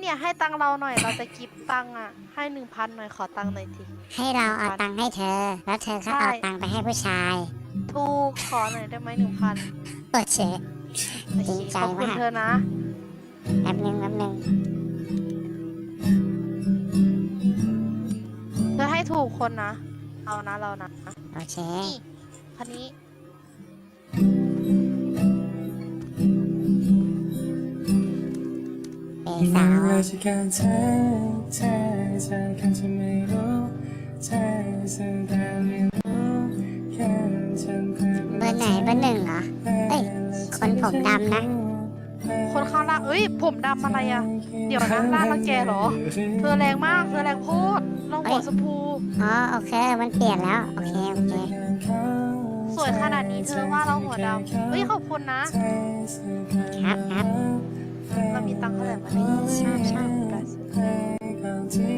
เนี่ยให้ตังค์เราหน่อยเราจะกิฟตังค์อะ ให้หนึ่งพันหน่อยขอตังค์หน่อยที ให้เราเอาตังค์ให้เธอ แล้วเธอก็เอาใช่ ตังค์ไปให้ผู้ชายถูกขอหน่อยได้ไหมหนึ่งพันโอเคโอจริเคงใจขอบคุณมาก เธอนะ แป๊บนึงแป๊บนึงเธอให้ถูกคนนะ เอานะเรานะโอเคนี่คันนี้ สาวราชการเธอเธอเธอคงจะไม่รู้เธอสังแต่ไม่รู้แค่ฉันเพื่อเบอร์ไหนเบอร์หนึ่งเหรอ เอ้ย คนผมดำนะ คนข้างล่างเอ้ย ผมดำอะไรอะ เดี๋ยวนะล่างรังแกเหรอ เธอแรงมาก เธอแรงโพดเราหัวสมพูอ๋อ โอเค มันเปลี่ยนแล้ว โอเค โอเคสวยขนาดนี้เธอว่าเราหัวดำเฮ้ยขอบคุณนะ ครับครับ เรามีตังค์เท่าไหร่วะเนี่ยชอบชอบแปดสิบที่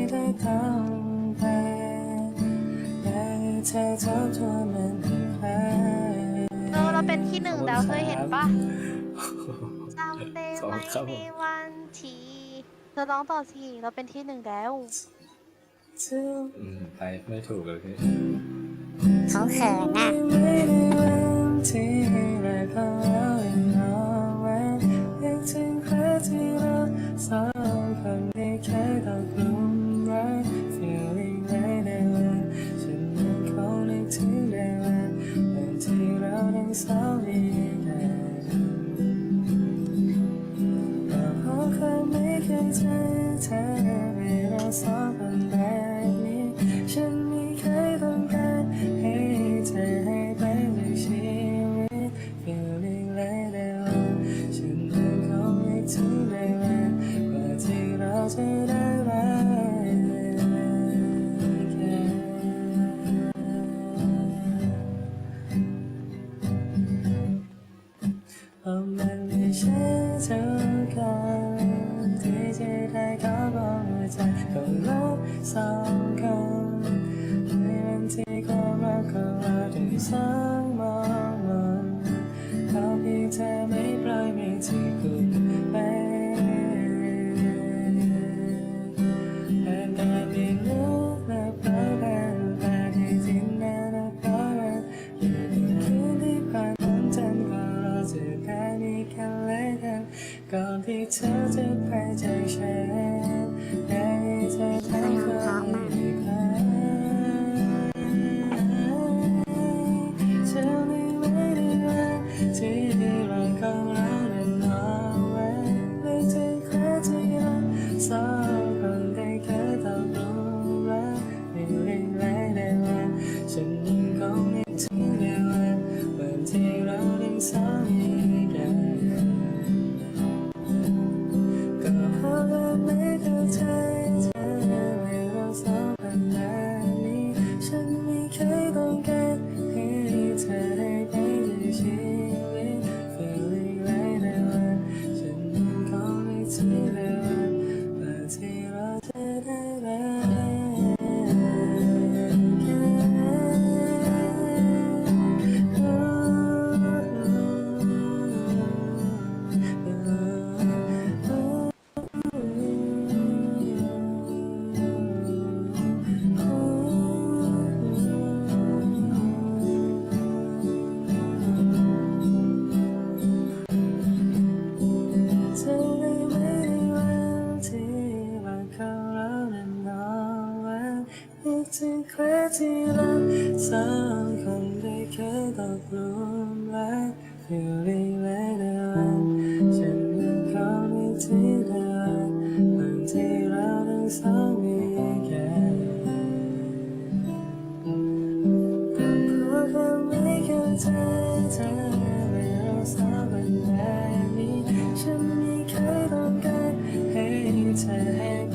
เอทบทวนมันอีกครั้งเราเป็นที่หนึ่งแล้วเคยเห็นปะจำได้ไหมในวันที่เธอร้องต่อสิเราเป็นที่หนึ่งแล้วอืมไปไม่ถูกเลยพี่เขาเขินน่ะ เคยไม่เคยเจอเธอให้เราสองคนแบบนี้ฉัน มีกันและกันก่อนที่เธอจะไปจากฉันอยากให้เธอทำคว เ feeling ไรในวันฉันยังคงนึกถึงในวันวันที่เราทั้งสองมีกันก็เพราะเขาไม่เข้าใจเธอไม่เราสองคนแบบนี้ฉันไม่เคยต้องการให้เธอให้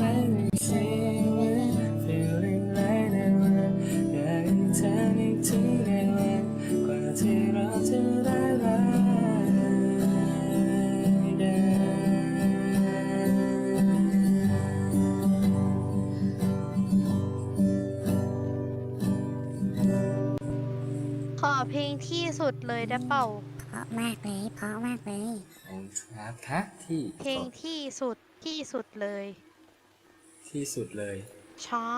เพลงที่สุดเลยได้เปล่า เพราะมากเลยเพราะมากเลยองค์ครับคะที่เพลงที่สุดที่สุดเลย ที่สุดเลย ใช่